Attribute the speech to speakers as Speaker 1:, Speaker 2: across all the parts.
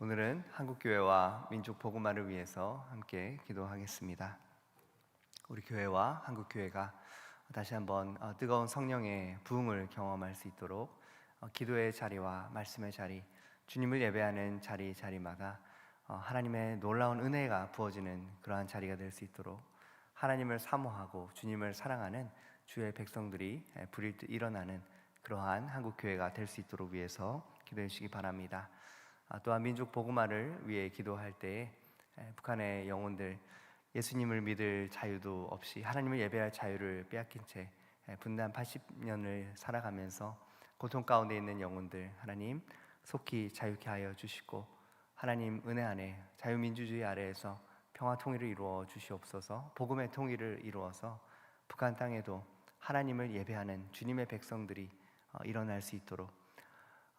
Speaker 1: 오늘은 한국교회와 민족 복음화를 위해서 함께 기도하겠습니다. 우리 교회와 한국교회가 다시 한번 어, 뜨거운 성령의 부흥을 경험할 수 있도록 어, 기도의 자리와 말씀의 자리, 주님을 예배하는 자리 자리마다 어, 하나님의 놀라운 은혜가 부어지는 그러한 자리가 될 수 있도록 하나님을 사모하고 주님을 사랑하는 주의 백성들이 에, 불일 듯 일어나는 그러한 한국 교회가 될 수 있도록 위해서 기도해 주시기 바랍니다. 아, 또한 민족 복음화를 위해 기도할 에, 북한의 영혼들 예수님을 믿을 자유도 없이 하나님을 예배할 자유를 빼앗긴 채 에, 분단 80년을 살아가면서 고통 가운데 있는 영혼들 하나님 속히 자유케 하여 주시고 하나님 은혜 안에 자유민주주의 아래에서 평화 통일을 이루어 주시옵소서 복음의 통일을 이루어서 북한 땅에도 하나님을 예배하는 주님의 백성들이 어, 일어날 수 있도록 어,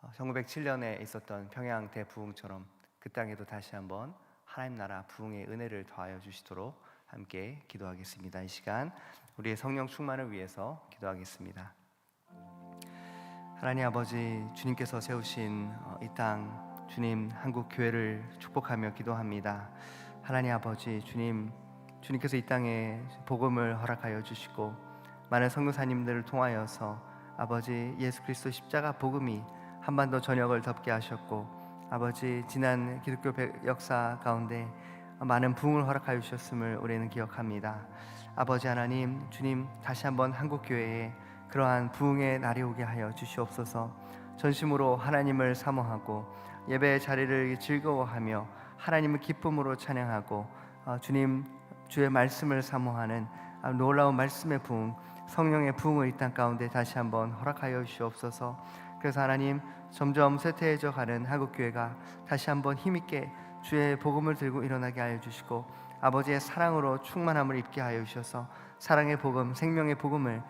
Speaker 1: 1907년에 있었던 평양 대부흥처럼 그 땅에도 다시 한번 하나님 나라 부흥의 은혜를 더하여 주시도록 함께 기도하겠습니다. 이 시간 우리의 성령 충만을 위해서 기도하겠습니다. 하나님 아버지 주님께서 세우신 어, 이땅 주님 한국 교회를 축복하며 기도합니다. 하나님 아버지 주님 주님께서 이 땅에 복음을 허락하여 주시고 많은 선교사님들을 통하여서 아버지 예수 그리스도 십자가 복음이 한반도 전역을 덮게 하셨고 아버지 지난 기독교 배- 역사 가운데 많은 부흥을 허락하여 주셨음을 우리는 기억합니다. 아버지 하나님 주님 다시 한번 한국 교회에 그러한 부흥의 날이 오게 하여 주시옵소서. 전심으로 하나님을 사모하고 예배의 자리를 즐거워하며 하나님을 기쁨으로 찬양하고 어, 주님 주의 말씀을 사모하는 아, 놀라운 말씀의 부흥 성령의 부흥을 이 땅 가운데 다시 한번 허락하여 주시옵소서. 그래서 하나님 점점 쇠퇴해져 가는 한국 교회가 다시 한번 힘있게 주의 복음을 들고 일어나게 하여 주시고 아버지의 사랑으로 충만함을 입게 하여 주셔서 사랑의 복음, 생명의 복음을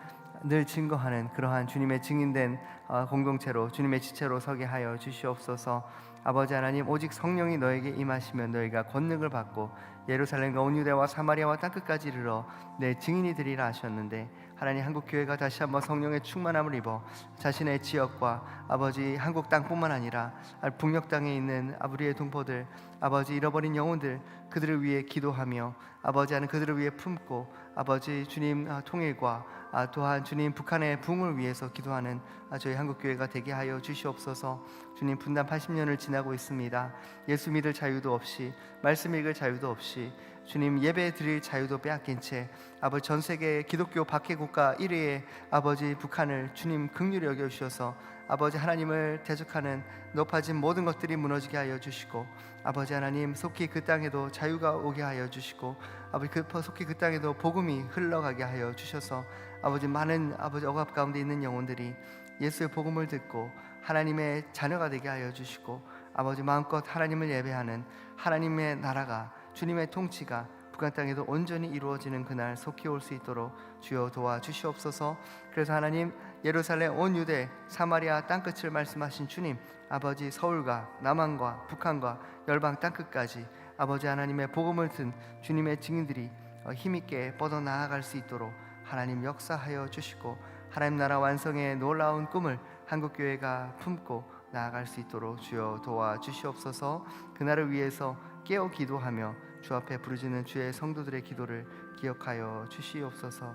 Speaker 1: 늘 증거하는 그러한 주님의 증인된 어, 공동체로 주님의 지체로 서게 하여 주시옵소서. 아버지 하나님 오직 성령이 너에게 임하시면 너희가 권능을 받고 예루살렘과 온 유대와 사마리아와 땅 끝까지 이르러 내 증인이 되리라 하셨는데 하나님 한국 교회가 다시 한번 성령의 충만함을 입어 자신의 지역과 아버지 한국 땅뿐만 아니라 북녘 땅에 있는 아버지의 동포들 아버지 잃어버린 영혼들 그들을 위해 기도하며 아버지 하는 그들을 위해 품고 아버지 주님 아, 통일과 아, 또한 주님 북한의 붕을 위해서 기도하는 아, 저희 한국 교회가 되게 하여 주시옵소서. 주님 분단 80년을 지나고 있습니다. 예수 믿을 자유도 없이 말씀 읽을 자유도 없이 주님 예배 드릴 자유도 빼앗긴 채 아버지 전 세계 기독교 박해 국가 1위의 아버지 북한을 주님 극률히 여겨 주셔서 아버지 하나님을 대적하는 높아진 모든 것들이 무너지게 하여 주시고 아버지 하나님 속히 그 땅에도 자유가 오게 하여 주시고 아버지 그 속히 그 땅에도 복음이 흘러가게 하여 주셔서 아버지 많은 아버지 억압 가운데 있는 영혼들이 예수의 복음을 듣고 하나님의 자녀가 되게 하여 주시고 아버지 마음껏 하나님을 예배하는 하나님의 나라가 주님의 통치가 북한 땅에도 온전히 이루어지는 그날 속히 올 수 있도록 주여 도와 주시옵소서. 그래서 하나님 예루살렘 온 유대 사마리아 땅 끝을 말씀하신 주님 아버지 서울과 남한과 북한과 열방 땅 끝까지 아버지 하나님의 복음을 든 주님의 증인들이 어, 힘있게 뻗어 나아갈 수 있도록 하나님 역사하여 주시고 하나님 나라 완성의 놀라운 꿈을 한국 교회가 품고 나아갈 수 있도록 주여 도와 주시옵소서. 그날을 위해서 깨어 기도하며 주 앞에 부르짖는 주의 성도들의 기도를 기억하여 주시옵소서.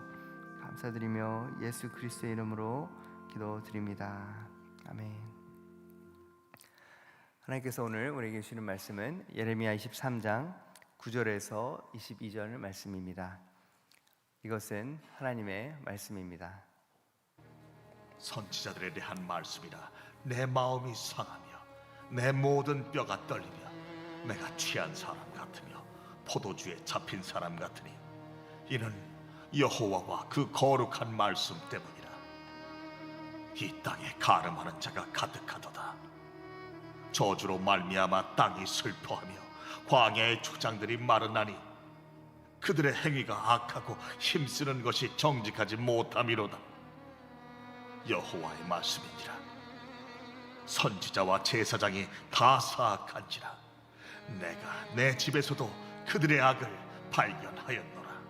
Speaker 1: 감사드리며 예수 그리스도의 이름으로 기도드립니다. 아멘. 하나님께서 오늘 우리에게 주시는 말씀은 예레미야 23장 9절에서 22절 말씀입니다. 이것은 하나님의 말씀입니다.
Speaker 2: 선지자들에 대한 말씀이라 내 마음이 상하며 내 모든 뼈가 떨리며 내가 취한 사람 같으며 포도주에 잡힌 사람 같으니 이는 여호와와 그 거룩한 말씀 때문이라. 이 땅에 가름하는 자가 가득하도다. 저주로 말미암아 땅이 슬퍼하며 광야의 초장들이 마르나니 그들의 행위가 악하고 힘쓰는 것이 정직하지 못함이로다. 여호와의 말씀이니라. 선지자와 제사장이 다 사악한지라 내가 내 집에서도 그들의 악을 발견하였노라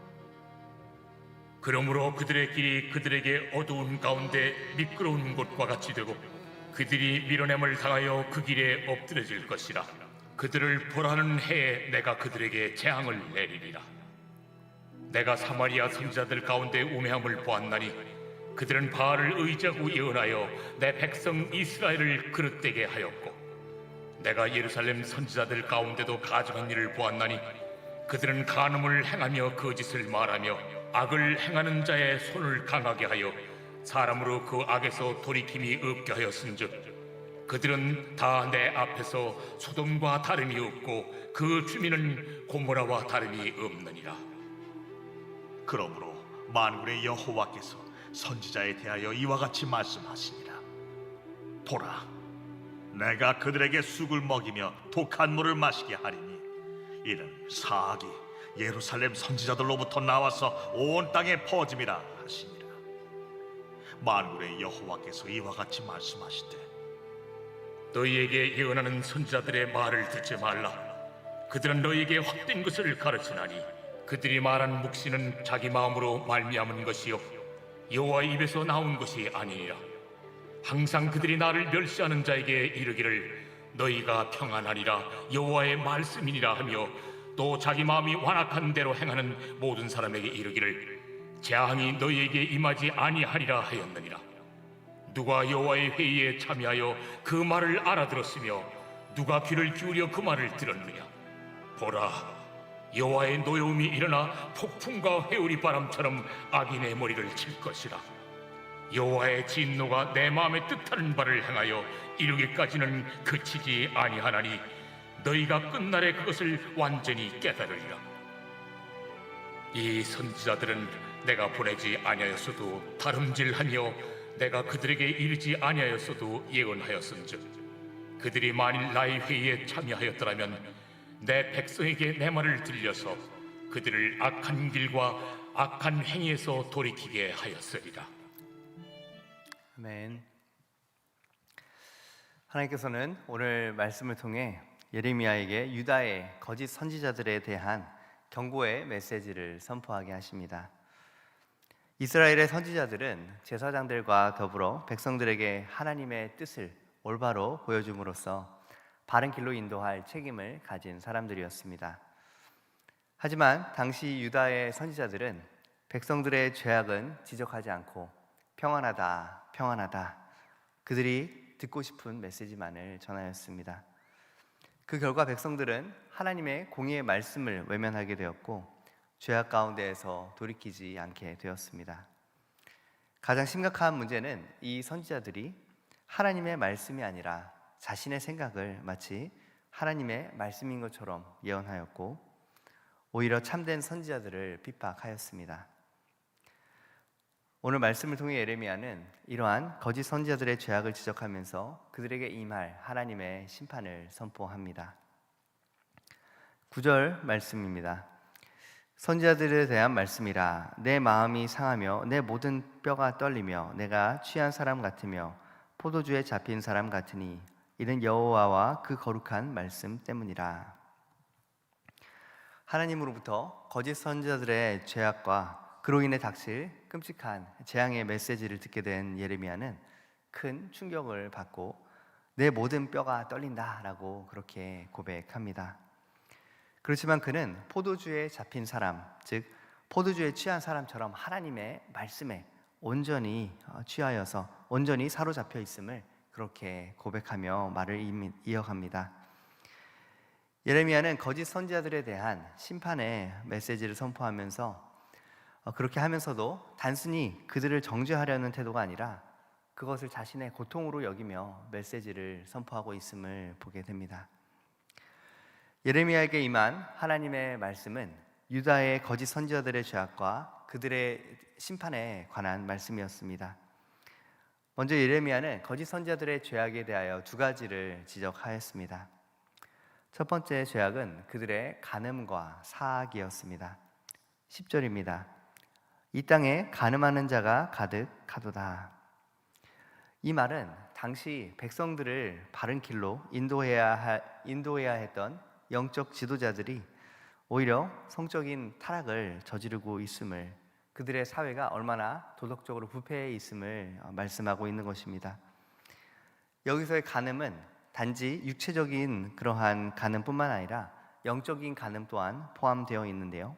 Speaker 3: 그러므로 그들의 길이 그들에게 어두운 가운데 미끄러운 곳과 같이 되고 그들이 밀어냄을 당하여 그 길에 엎드려질 것이라 그들을 보라는 해에 내가 그들에게 재앙을 내리리라. 내가 사마리아 선지자들 가운데 우매함을 보았나니 그들은 바알을 의지하고 예언하여 내 백성 이스라엘을 그릇되게 하였고 내가 예루살렘 선지자들 가운데도 가증한 일을 보았나니 그들은 간음을 행하며 거짓을 말하며 악을 행하는 자의 손을 강하게 하여 사람으로 그 악에서 돌이킴이 없게 하였은즉 그들은 다 내 앞에서 소돔과 다름이 없고 그 주민은 고모라와 다름이 없느니라.
Speaker 2: 그러므로 만군의 여호와께서 선지자에 대하여 이와 같이 말씀하시니라. 보라 내가 그들에게 쑥을 먹이며 독한 물을 마시게 하리니 이는 사악이 예루살렘 선지자들로부터 나와서 온 땅에 퍼짐이라 하시니라 만군의 여호와께서 이와 같이 말씀하시되
Speaker 3: 너희에게 예언하는 선지자들의 말을 듣지 말라. 그들은 너희에게 확된 것을 가르치나니 그들이 말한 묵시는 자기 마음으로 말미암은 것이요 여호와의 입에서 나온 것이 아니니라. 항상 그들이 나를 멸시하는 자에게 이르기를 너희가 평안하리라. 여호와의 말씀이니라 하며 또 자기 마음이 완악한 대로 행하는 모든 사람에게 이르기를 재앙이 너희에게 임하지 아니하리라 하였느니라. 누가 여호와의 회의에 참여하여 그 말을 알아들었으며 누가 귀를 기울여 그 말을 들었느냐? 보라 여호와의 노여움이 일어나 폭풍과 회오리 바람처럼 악인의 머리를 칠 것이라 여호와의 진노가 내 마음에 뜻하는 바를 행하여 이루기까지는 그치지 아니하나니 너희가 끝날에 그것을 완전히 깨달으리라 이 선지자들은 내가 보내지 아니하였어도 다름질하며 내가 그들에게 이르지 아니하였어도 예언하였은즉 그들이 만일 나의 회의에 참여하였더라면 내 백성에게 내 말을 들려서 그들을 악한 길과 악한 행위에서 돌이키게 하였으리라.
Speaker 1: 아멘. 하나님께서는 오늘 말씀을 통해 예레미야에게 유다의 거짓 선지자들에 대한 경고의 메시지를 선포하게 하십니다. 이스라엘의 선지자들은 제사장들과 더불어 백성들에게 하나님의 뜻을 올바로 보여줌으로써 바른 길로 인도할 책임을 가진 사람들이었습니다. 하지만 당시 유다의 선지자들은 백성들의 죄악은 지적하지 않고 평안하다, 평안하다. 그들이 듣고 싶은 메시지만을 전하였습니다. 그 결과 백성들은 하나님의 공의의 말씀을 외면하게 되었고 죄악 가운데에서 돌이키지 않게 되었습니다. 가장 심각한 문제는 이 선지자들이 하나님의 말씀이 아니라 자신의 생각을 마치 하나님의 말씀인 것처럼 예언하였고 오히려 참된 선지자들을 핍박하였습니다. 오늘 말씀을 통해 예레미야는 이러한 거짓 선지자들의 죄악을 지적하면서 그들에게 임할 하나님의 심판을 선포합니다. 9절 말씀입니다. 선지자들에 대한 말씀이라 내 마음이 상하며 내 모든 뼈가 떨리며 내가 취한 사람 같으며 포도주에 잡힌 사람 같으니 이는 여호와와 그 거룩한 말씀 때문이라. 하나님으로부터 거짓 선지자들의 죄악과 그로 인해 닥칠 끔찍한 재앙의 메시지를 듣게 된 예레미야는 큰 충격을 받고 내 모든 뼈가 떨린다라고 그렇게 고백합니다. 그렇지만 그는 포도주에 잡힌 사람, 즉 포도주에 취한 사람처럼 하나님의 말씀에 온전히 어, 취하여서 온전히 사로잡혀 있음을 그렇게 고백하며 말을 이- 이어갑니다. 예레미야는 거짓 선지자들에 대한 심판의 메시지를 선포하면서 어, 그렇게 하면서도 단순히 그들을 정죄하려는 태도가 아니라 그것을 자신의 고통으로 여기며 메시지를 선포하고 있음을 보게 됩니다. 예레미야에게 임한 하나님의 말씀은 유다의 거짓 선지자들의 죄악과 그들의 심판에 관한 말씀이었습니다. 먼저 예레미야는 거짓 선지자들의 죄악에 대하여 두 가지를 지적하였습니다. 첫 번째 죄악은 그들의 간음과 사악이었습니다. 10절입니다. 이 땅에 간음하는 자가 가득하도다. 이 말은 당시 백성들을 바른 길로 인도해야 하, 인도해야 했던 영적 지도자들이 오히려 성적인 타락을 저지르고 있음을 그들의 사회가 얼마나 도덕적으로 부패해 있음을 어, 말씀하고 있는 것입니다. 여기서의 간음은 단지 육체적인 그러한 간음뿐만 아니라 영적인 간음 또한 포함되어 있는데요.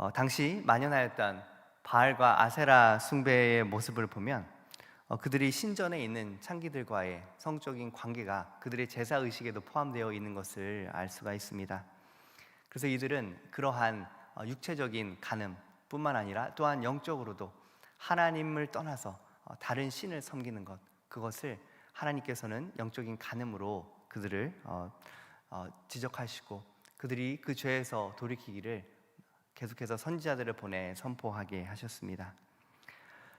Speaker 1: 어, 당시 만연하였던 바알과 아세라 숭배의 모습을 보면 어, 그들이 신전에 있는 창기들과의 성적인 관계가 그들의 제사 의식에도 포함되어 있는 것을 알 수가 있습니다. 그래서 이들은 그러한 어, 육체적인 간음뿐만 아니라 또한 영적으로도 하나님을 떠나서 어, 다른 신을 섬기는 것 그것을 하나님께서는 영적인 간음으로 그들을 어, 어, 지적하시고 그들이 그 죄에서 돌이키기를 계속해서 선지자들을 보내 선포하게 하셨습니다.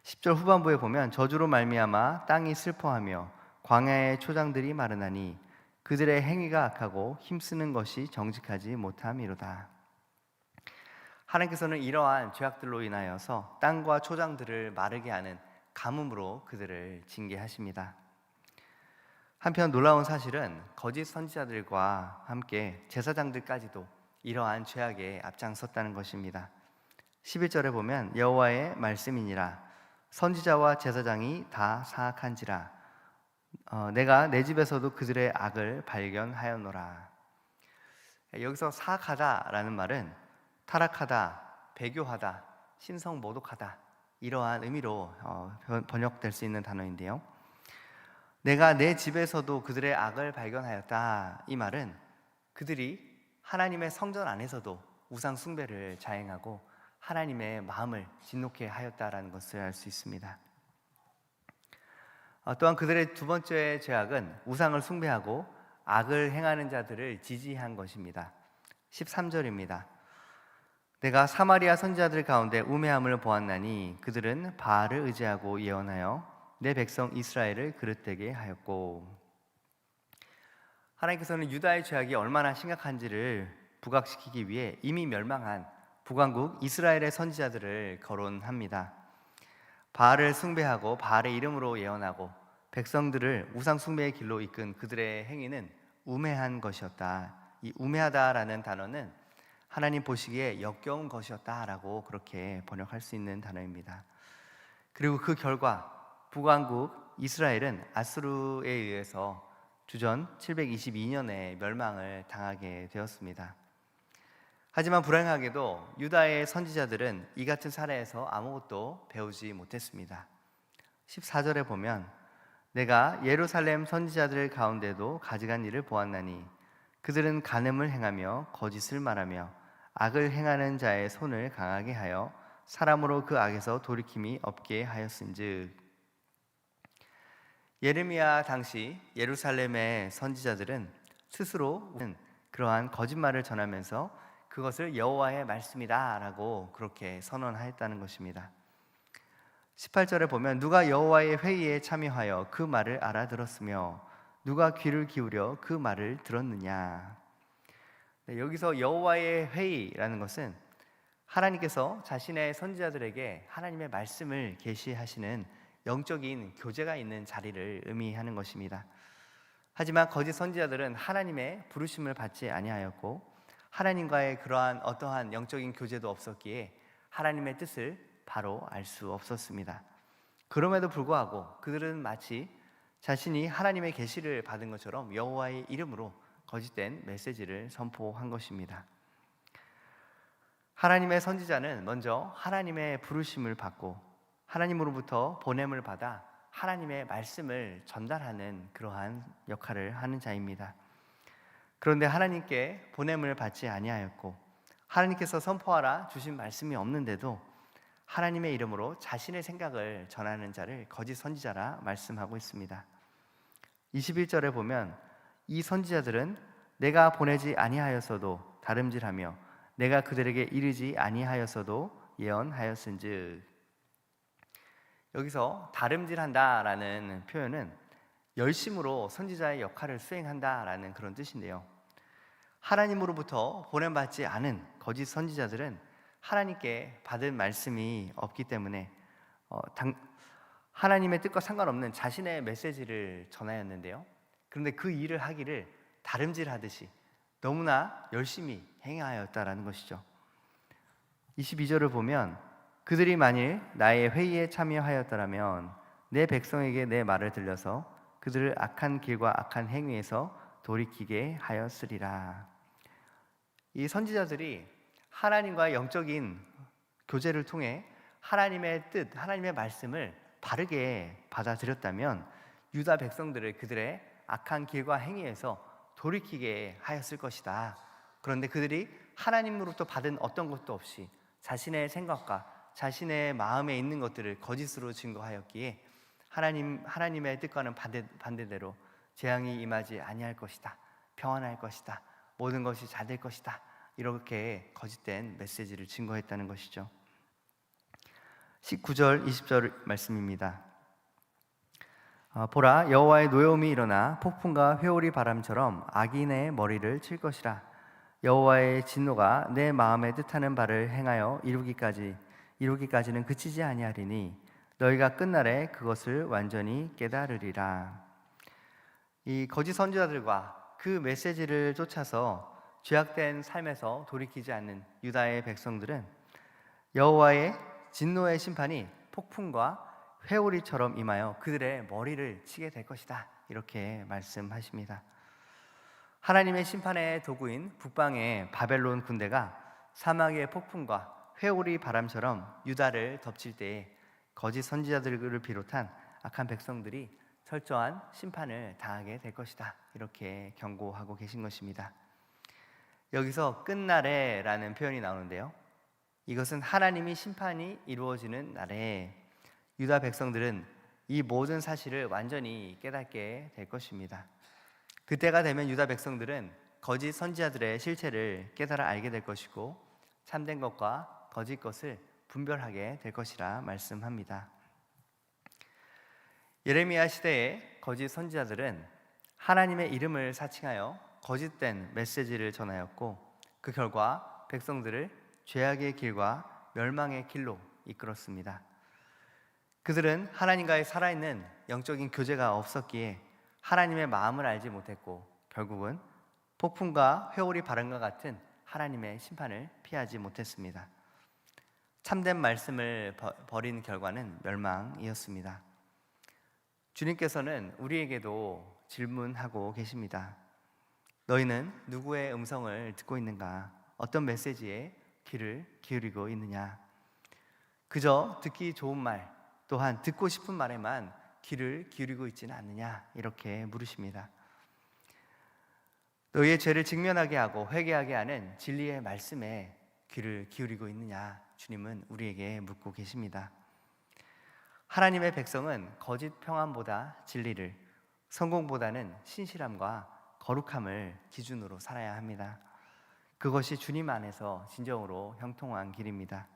Speaker 1: 10절 후반부에 보면 저주로 말미암아 땅이 슬퍼하며 광야의 초장들이 마르나니 그들의 행위가 악하고 힘쓰는 것이 정직하지 못함이로다. 하나님께서는 이러한 죄악들로 인하여서 땅과 초장들을 마르게 하는 가뭄으로 그들을 징계하십니다. 한편 놀라운 사실은 거짓 선지자들과 함께 제사장들까지도 이러한 죄악에 앞장섰다는 것입니다. 11절에 보면 여호와의 말씀이니라 선지자와 제사장이 다 사악한지라 어, 내가 내 집에서도 그들의 악을 발견하였노라. 여기서 사악하다라는 말은 타락하다, 배교하다, 신성 모독하다 이러한 의미로 어, 번- 번역될 수 있는 단어인데요. 내가 내 집에서도 그들의 악을 발견하였다. 이 말은 그들이 하나님의 성전 안에서도 우상 숭배를 자행하고 하나님의 마음을 진노케 하였다라는 것을 알 수 있습니다. 어, 또한 그들의 두 번째 죄악은 우상을 숭배하고 악을 행하는 자들을 지지한 것입니다. 13절입니다. 내가 사마리아 선지자들 가운데 우매함을 보았나니 그들은 바알을 의지하고 예언하여 내 백성 이스라엘을 그릇되게 하였고 하나님께서는 유다의 죄악이 얼마나 심각한지를 부각시키기 위해 이미 멸망한 북왕국 이스라엘의 선지자들을 거론합니다. 바알을 숭배하고 바알의 이름으로 예언하고 백성들을 우상 숭배의 길로 이끈 그들의 행위는 우매한 것이었다. 이 우매하다라는 단어는 하나님 보시기에 역겨운 것이었다라고 그렇게 번역할 수 있는 단어입니다. 그리고 그 결과 북왕국 이스라엘은 아수르에 의해서 주전 722년에 멸망을 당하게 되었습니다. 하지만 불행하게도 유다의 선지자들은 이 같은 사례에서 아무것도 배우지 못했습니다. 14절에 보면 내가 예루살렘 선지자들 가운데도 가져간 일을 보았나니 그들은 간음을 행하며 거짓을 말하며 악을 행하는 자의 손을 강하게 하여 사람으로 그 악에서 돌이킴이 없게 하였은즉 예레미야 당시 예루살렘의 선지자들은 스스로 그러한 거짓말을 전하면서 그것을 여호와의 말씀이다라고 그렇게 선언하였다는 것입니다. 18절에 보면 누가 여호와의 회의에 참여하여 그 말을 알아들었으며 누가 귀를 기울여 그 말을 들었느냐. 네, 여기서 여호와의 회의라는 것은 하나님께서 자신의 선지자들에게 하나님의 말씀을 계시하시는 영적인 교제가 있는 자리를 의미하는 것입니다. 하지만 거짓 선지자들은 하나님의 부르심을 받지 아니하였고 하나님과의 그러한 어떠한 영적인 교제도 없었기에 하나님의 뜻을 바로 알 수 없었습니다. 그럼에도 불구하고 그들은 마치 자신이 하나님의 계시를 받은 것처럼 여호와의 이름으로 거짓된 메시지를 선포한 것입니다. 하나님의 선지자는 먼저 하나님의 부르심을 받고 하나님으로부터 보냄을 받아 하나님의 말씀을 전달하는 그러한 역할을 하는 자입니다. 그런데 하나님께 보냄을 받지 아니하였고 하나님께서 선포하라 주신 말씀이 없는데도 하나님의 이름으로 자신의 생각을 전하는 자를 거짓 선지자라 말씀하고 있습니다. 21절에 보면 이 선지자들은 내가 보내지 아니하였어도 다름질하며 내가 그들에게 이르지 아니하였어도 예언하였은즉 여기서 다름질한다라는 표현은 열심으로 선지자의 역할을 수행한다라는 그런 뜻인데요. 하나님으로부터 보냄받지 않은 거짓 선지자들은 하나님께 받은 말씀이 없기 때문에 어, 당, 하나님의 뜻과 상관없는 자신의 메시지를 전하였는데요. 그런데 그 일을 하기를 다름질하듯이 너무나 열심히 행하였다라는 것이죠. 22절을 보면 그들이 만일 나의 회의에 참여하였더라면 내 백성에게 내 말을 들려서 그들을 악한 길과 악한 행위에서 돌이키게 하였으리라. 이 선지자들이 하나님과의 영적인 교제를 통해 하나님의 뜻, 하나님의 말씀을 바르게 받아들였다면 유다 백성들을 그들의 악한 길과 행위에서 돌이키게 하였을 것이다. 그런데 그들이 하나님으로부터 받은 어떤 것도 없이 자신의 생각과 자신의 마음에 있는 것들을 거짓으로 증거하였기에 하나님 하나님의 뜻과는 반대, 반대대로 재앙이 임하지 아니할 것이다. 평안할 것이다. 모든 것이 잘 될 것이다. 이렇게 거짓된 메시지를 증거했다는 것이죠. 19절 20절 말씀입니다. 어, 보라 여호와의 노여움이 일어나 폭풍과 회오리 바람처럼 악인의 머리를 칠 것이라 여호와의 진노가 내 마음에 뜻하는 바를 행하여 이루기까지 이루기까지는 그치지 아니하리니 너희가 끝날에 그것을 완전히 깨달으리라. 이 거짓 선지자들과 그 메시지를 쫓아서 죄악된 삶에서 돌이키지 않는 유다의 백성들은 여호와의 진노의 심판이 폭풍과 회오리처럼 임하여 그들의 머리를 치게 될 것이다. 이렇게 말씀하십니다. 하나님의 심판의 도구인 북방의 바벨론 군대가 사막의 폭풍과 회오리 바람처럼 유다를 덮칠 때에 거짓 선지자들을 비롯한 악한 백성들이 철저한 심판을 당하게 될 것이다. 이렇게 경고하고 계신 것입니다. 여기서 끝날에라는 표현이 나오는데요. 이것은 하나님이 심판이 이루어지는 날에 유다 백성들은 이 모든 사실을 완전히 깨닫게 될 것입니다. 그때가 되면 유다 백성들은 거짓 선지자들의 실체를 깨달아 알게 될 것이고 참된 것과 거짓 것을 분별하게 될 것이라 말씀합니다. 예레미야 시대의 거짓 선지자들은 하나님의 이름을 사칭하여 거짓된 메시지를 전하였고 그 결과 백성들을 죄악의 길과 멸망의 길로 이끌었습니다. 그들은 하나님과의 살아있는 영적인 교제가 없었기에 하나님의 마음을 알지 못했고 결국은 폭풍과 회오리 바람과 같은 하나님의 심판을 피하지 못했습니다. 참된 말씀을 버- 버린 결과는 멸망이었습니다. 주님께서는 우리에게도 질문하고 계십니다. 너희는 누구의 음성을 듣고 있는가? 어떤 메시지에 귀를 기울이고 있느냐? 그저 듣기 좋은 말, 또한 듣고 싶은 말에만 귀를 기울이고 있지는 않느냐? 이렇게 물으십니다. 너희의 죄를 직면하게 하고 회개하게 하는 진리의 말씀에 귀를 기울이고 있느냐? 주님은 우리에게 묻고 계십니다. 하나님의 백성은 거짓 평안보다 진리를, 성공보다는 신실함과 거룩함을 기준으로 살아야 합니다. 그것이 주님 안에서 진정으로 형통한 길입니다.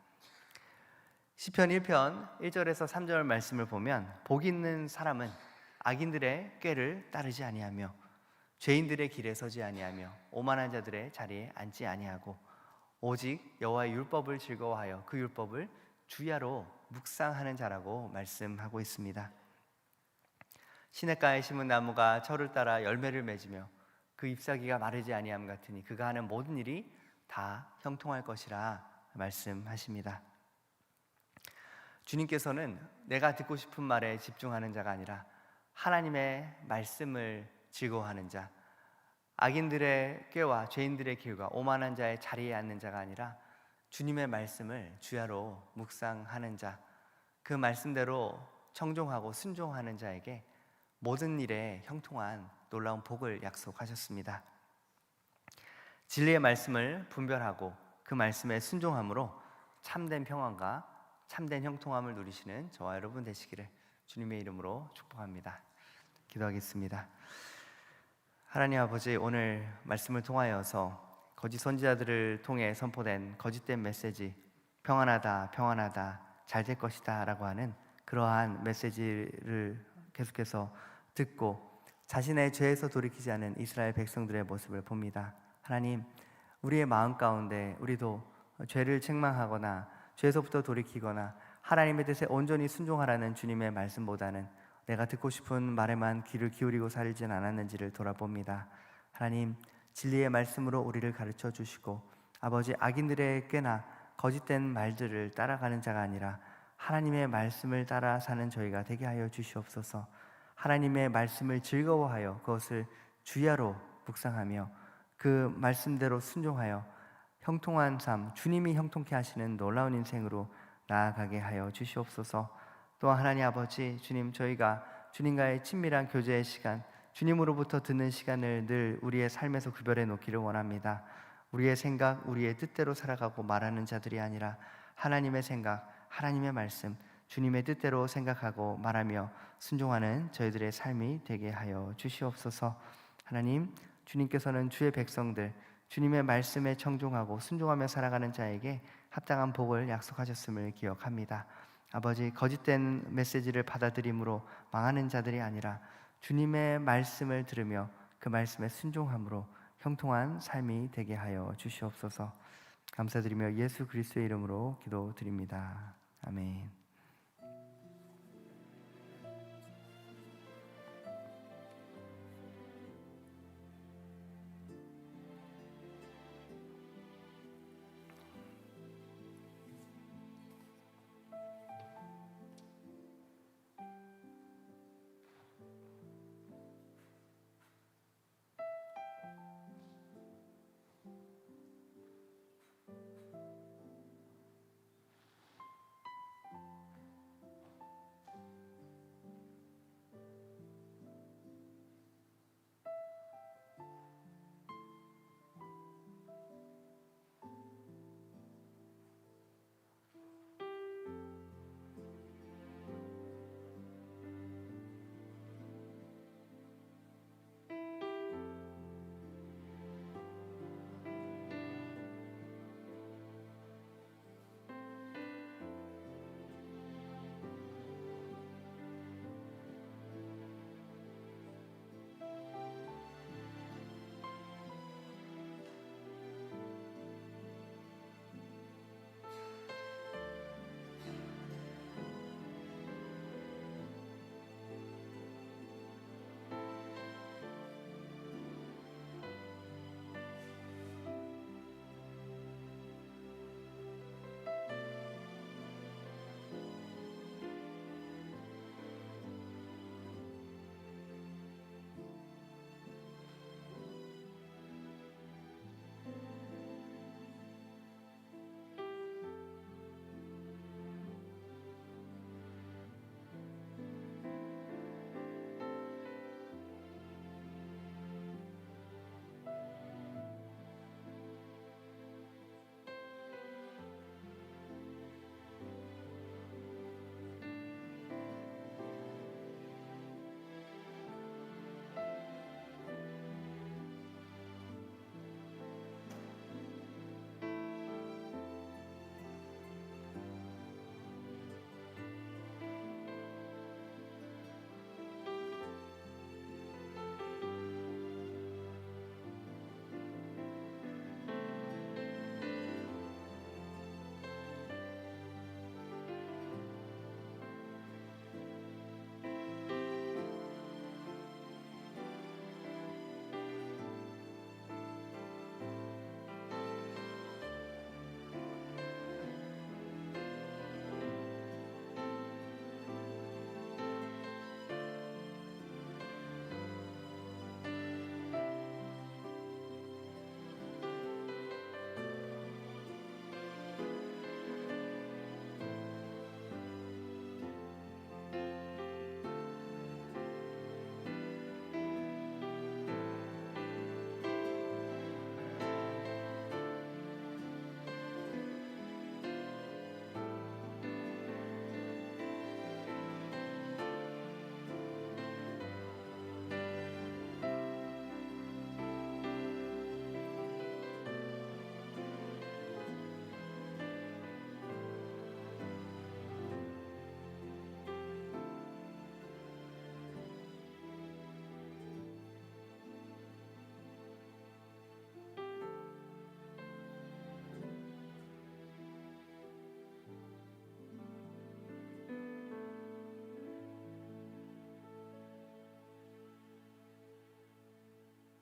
Speaker 1: 시편 1편 1절에서 3절 말씀을 보면 복 있는 사람은 악인들의 꾀를 따르지 아니하며 죄인들의 길에 서지 아니하며 오만한 자들의 자리에 앉지 아니하고 오직 여호와의 율법을 즐거워하여 그 율법을 주야로 묵상하는 자라고 말씀하고 있습니다. 시냇가에 심은 나무가 철을 따라 열매를 맺으며 그 잎사귀가 마르지 아니함 같으니 그가 하는 모든 일이 다 형통할 것이라 말씀하십니다. 주님께서는 내가 듣고 싶은 말에 집중하는 자가 아니라 하나님의 말씀을 즐거워하는 자, 악인들의 꾀와 죄인들의 길과 오만한 자의 자리에 앉는 자가 아니라 주님의 말씀을 주야로 묵상하는 자, 그 말씀대로 청종하고 순종하는 자에게 모든 일에 형통한 놀라운 복을 약속하셨습니다. 진리의 말씀을 분별하고 그 말씀에 순종함으로 참된 평안과 참된 형통함을 누리시는 저와 여러분 되시기를 주님의 이름으로 축복합니다. 기도하겠습니다. 하나님 아버지 오늘 말씀을 통하여서 거짓 선지자들을 통해 선포된 거짓된 메시지 평안하다 평안하다 잘 될 것이다라고 하는 그러한 메시지를 계속해서 듣고 자신의 죄에서 돌이키지 않은 이스라엘 백성들의 모습을 봅니다. 하나님 우리의 마음 가운데 우리도 죄를 책망하거나 죄에서부터 돌이키거나 하나님의 뜻에 온전히 순종하라는 주님의 말씀보다는 내가 듣고 싶은 말에만 귀를 기울이고 살진 않았는지를 돌아봅니다. 하나님 진리의 말씀으로 우리를 가르쳐 주시고 아버지 악인들의 꾀나 거짓된 말들을 따라가는 자가 아니라 하나님의 말씀을 따라 사는 저희가 되게 하여 주시옵소서. 하나님의 말씀을 즐거워하여 그것을 주야로 묵상하며 그 말씀대로 순종하여 형통한 삶, 주님이 형통케 하시는 놀라운 인생으로 나아가게 하여 주시옵소서. 또한 하나님 아버지, 주님 저희가 주님과의 친밀한 교제의 시간, 주님으로부터 듣는 시간을 늘 우리의 삶에서 구별해 놓기를 원합니다. 우리의 생각, 우리의 뜻대로 살아가고 말하는 자들이 아니라 하나님의 생각, 하나님의 말씀, 주님의 뜻대로 생각하고 말하며 순종하는 저희들의 삶이 되게 하여 주시옵소서. 하나님, 주님께서는 주의 백성들, 주님의 말씀에 청종하고 순종하며 살아가는 자에게 합당한 복을 약속하셨음을 기억합니다. 아버지, 거짓된 메시지를 받아들임으로 망하는 자들이 아니라 주님의 말씀을 들으며 그 말씀에 순종함으로 형통한 삶이 되게 하여 주시옵소서. 감사드리며 예수 그리스도의 이름으로 기도드립니다. 아멘.